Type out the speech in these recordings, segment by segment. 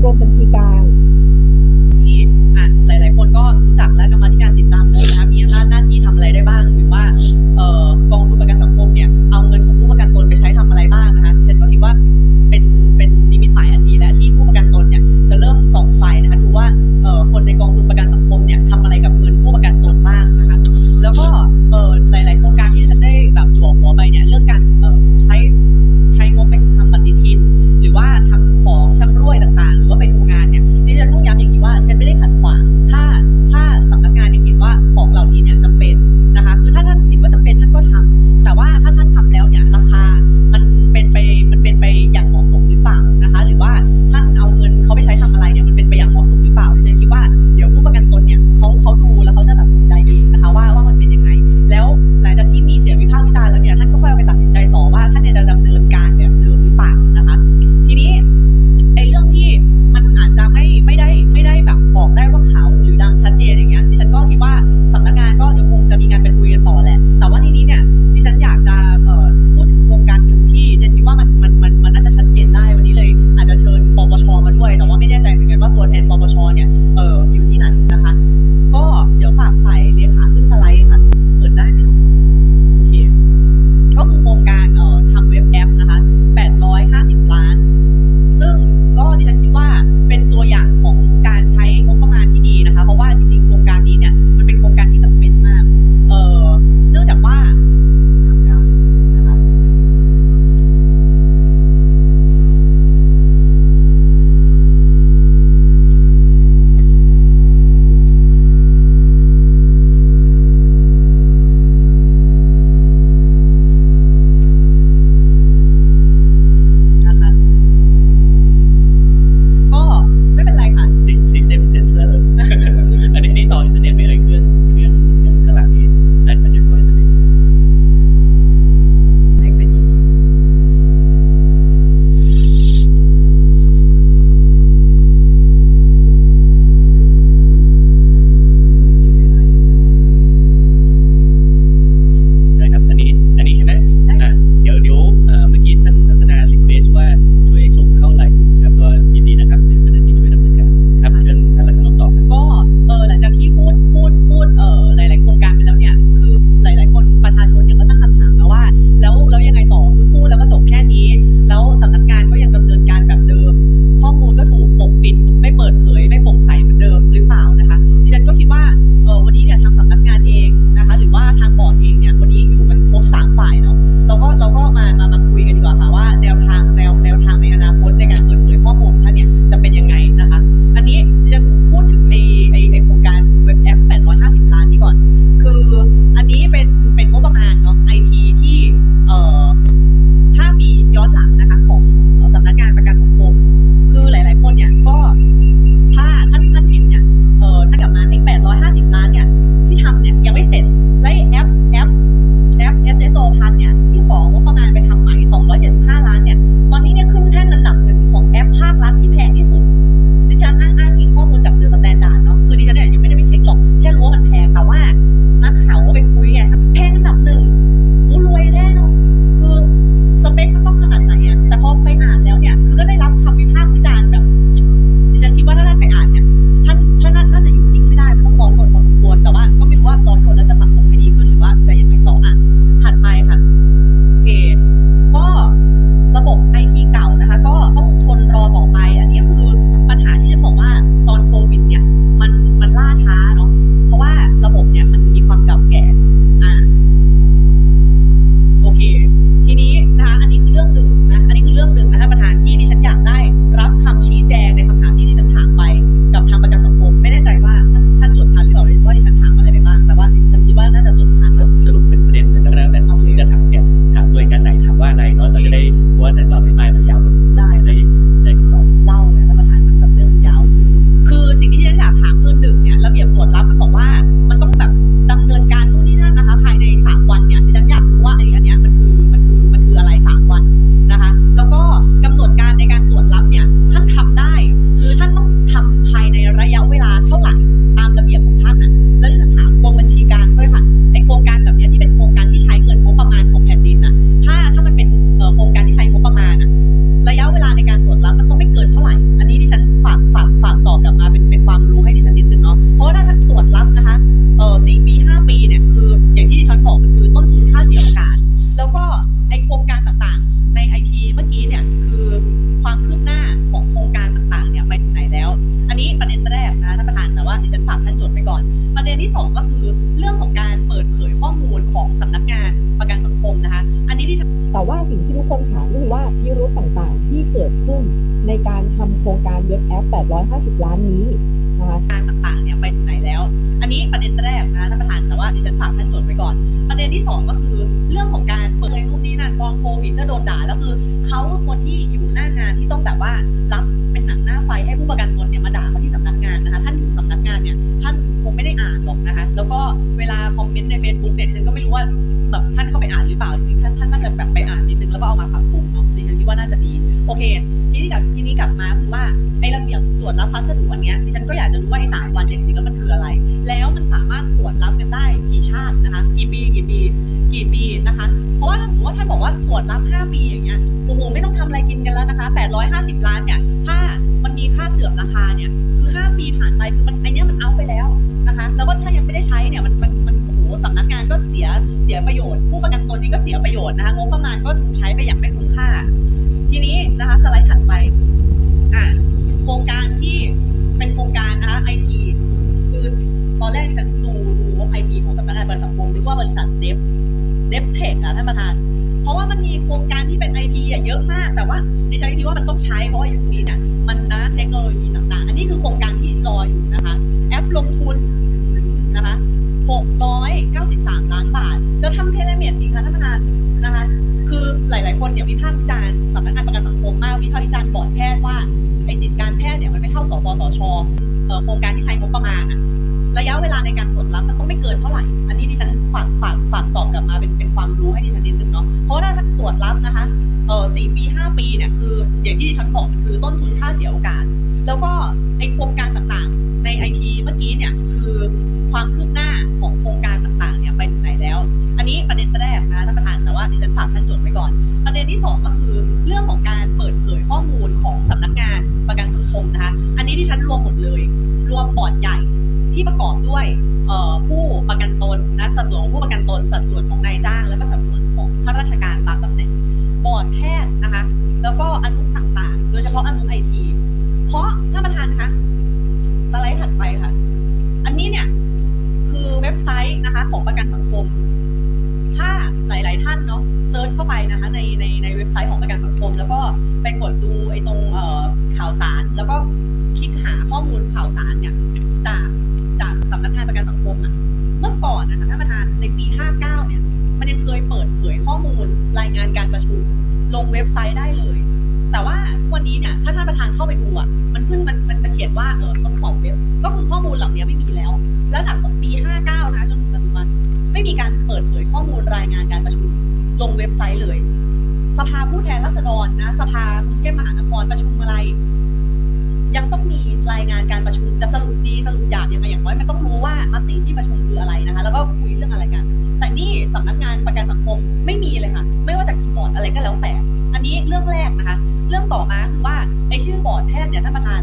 我们。 เว็บแอป 850 ล้านนี้นะคะงานต่างๆเนี่ยไปถึงไหนแล้ว อันนี้ประเด็นแรกนะท่านประธานแต่ว่าดิฉันฝากท่านจดไว้ก่อน ประเด็นที่สองก็คือเรื่องของการเปิดนู่นนี่นั่นกองโควิดก็โดนด่าแล้วคือเขาคนที่อยู่หน้างานที่ต้องแบบว่ารับเป็นหนังหน้าไฟให้ผู้ประกันตนเนี่ยมาด่าเขาที่สำนักงานนะคะ ท่านอยู่สำนักงานเนี่ยท่านคงไม่ได้อ่านหรอกนะคะ แล้วก็เวลาคอมเมนต์ใน Facebook เนี่ยดิฉันก็ไม่รู้ว่าแบบท่านเข้าไปอ่านหรือเปล่าจริงๆท่านท่านน่าจะแบบไปอ่านนิดนึงแล้วก็เอามาปรับปรุงเนาะดิฉันคิดว่าน่าจะดีโอเค ทีนี้กลับทีนี้กลับมาคือว่า วจรับพัสดุอันเนี้ยดิฉันก็อยากจะรู้ว่าไอ้สามวันเนี่ยจริงๆแล้วมันคืออะไร แล้วมันสามารถตรวจรับกันได้กี่ชาตินะคะ กี่ปีกี่ปีกี่ปีนะคะ เพราะว่าถ้าสมว่าท่านบอกว่าตรวจรับ 5 ปีอย่างเงี้ยโอ้โหไม่ต้องทำอะไรกินกันแล้วนะคะ 850 ล้านเนี่ยถ้ามันมีค่าเสื่อมราคาเนี่ยคือ 5 ปีผ่านไปคือมันไอเนี้ยมันเอาไปแล้วนะคะ แล้วก็ถ้ายังไม่ได้ใช้เนี่ยมันมันมันโอ้โหสำนักงานก็เสียเสียประโยชน์ ผู้ประกันตนเองก็เสียประโยชน์นะคะงบประมาณก็ถูกใช้ไปอย่างไม่คุ้มค่า ทีนี้นะคะสไลด์ถัดไปอะ ครงการที่เป็นโครงการนะคะไอทีคือตอนแรกฉันดูดูไอทีของสำนักงานประกันสังคมนึกว่าบริษัทเดฟเดฟเทคอะท่านประธาน เพราะว่ามันมีโครงการที่เป็นไอทีอะเยอะมาก แต่ว่าดิฉันคิดว่ามันต้องใช้เพราะว่ายุคนี้เนี่ยมันนะเทคโนโลยีต่างๆ อันนี้คือโครงการที่รออยู่นะคะ แอปลงทุนนะคะ693 ล้านบาท จะทำเทเลเมดจริงคะท่านประธานนะคะ คือหลาย ๆ คนเนี่ยวิพากษ์วิจารณ์สำนักงานประกันสังคมมากวิพากษ์วิจารณ์บอร์ดแพทย์ว่า ไอสิทธิการแพทย์เนี่ยมันไม่เท่าสปสชโครงการที่ใช้งบประมาณอะระยะเวลาในการตรวจรับมันต้องไม่เกินเท่าไหร่ อันนี้ดิฉันฝากฝากฝากตอบกลับมาเป็นเป็นความรู้ให้ดิฉันนิดนึงเนาะ เพราะว่าถ้าตรวจรับนะคะ เออสี่ปีห้าปีเนี่ยคืออย่างที่ดิฉันบอกคือต้นทุนค่าเสียโอกาส ที่ประกอบด้วยผู้ประกันตนนะสัดส่วนของผู้ประกันตน สัดส่วนของนายจ้าง แล้วก็สัดส่วนของข้าราชการตามตำแหน่งบอร์ดแพทย์นะคะ แล้วก็อนุต่างๆ โดยเฉพาะอนุไอทีเพราะท่านประธานคะสไลด์ถัดไปค่ะ อันนี้เนี่ยคือเว็บไซต์นะคะของประกันสังคม ถ้าหลาย ๆ ท่านเนาะเซิร์ชเข้าไปนะคะในในในเว็บไซต์ของประกันสังคม แล้วก็ไปกดดูไอ้ตรงข่าวสาร แล้วก็คลิกหาข้อมูลข่าวสารเนี่ยจาก สังคมอะเมื่อก่อนนะคะท่านประธานในปี 59 เนี่ย มันยังเคยเปิดเผยข้อมูลรายงานการประชุม ลงเว็บไซต์ได้เลย แต่ว่าวันนี้เนี่ยถ้าท่านประธานเข้าไปดูอะมันขึ้นมันมันจะเขียนว่าเออทดสอบเว็บ ก็คือข้อมูลเหล่านี้ไม่มีแล้ว แล้วจากปี 59 นะจนถึงปัจจุบันไม่มีการเปิดเผยข้อมูลรายงานการประชุม ลงเว็บไซต์เลย สภาผู้แทนราษฎรนะ สภากรุงเทพมหานครประชุมอะไร ยังต้องมีรายงานการประชุมจะสรุปดีสรุปหยาบยังไงอย่างน้อยมันต้องรู้ว่ามติที่ประชุมคืออะไรนะคะ แล้วก็คุยเรื่องอะไรกัน แต่นี่สำนักงานประกันสังคมไม่มีเลยค่ะ ไม่ว่าจะกี่บอร์ดอะไรก็แล้วแต่ อันนี้เรื่องแรกนะคะ เรื่องต่อมาคือว่าไอชื่อบอร์ดแพทย์เนี่ยท่านประธาน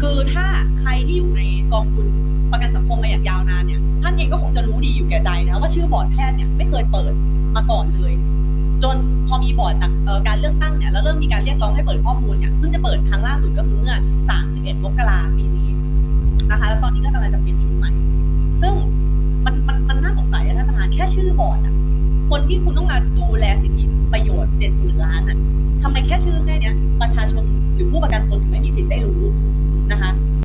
คือถ้าใครที่อยู่ในกองทุนประกันสังคมมาอย่างยาวนานเนี่ยท่านเองก็คงจะรู้ดีอยู่แก่ใจนะว่าชื่อบอร์ดแพทย์เนี่ยไม่เคยเปิดมาก่อนเลย จนพอมีบอร์ดจากการเลือกตั้งเนี่ยแล้วเริ่มมีการเรียกร้องให้เปิดข้อมูลเนี่ยเพิ่งจะเปิดครั้งล่าสุดก็คือเมื่อ 31 มกราปีนี้นะคะแล้วตอนนี้ก็กำลังจะเปลี่ยนชุดใหม่ ซึ่งมันมันมันน่าสงสัยอะท่านประธานแค่ชื่อบอร์ดอะคนที่คุณต้องมาดูแลสิทธิประโยชน์70,000ล้านอะทำไมแค่ชื่อแค่เนี้ยประชาชนหรือผู้ประกันตนถึงไม่มีสิทธิ์ได้รู้นะคะ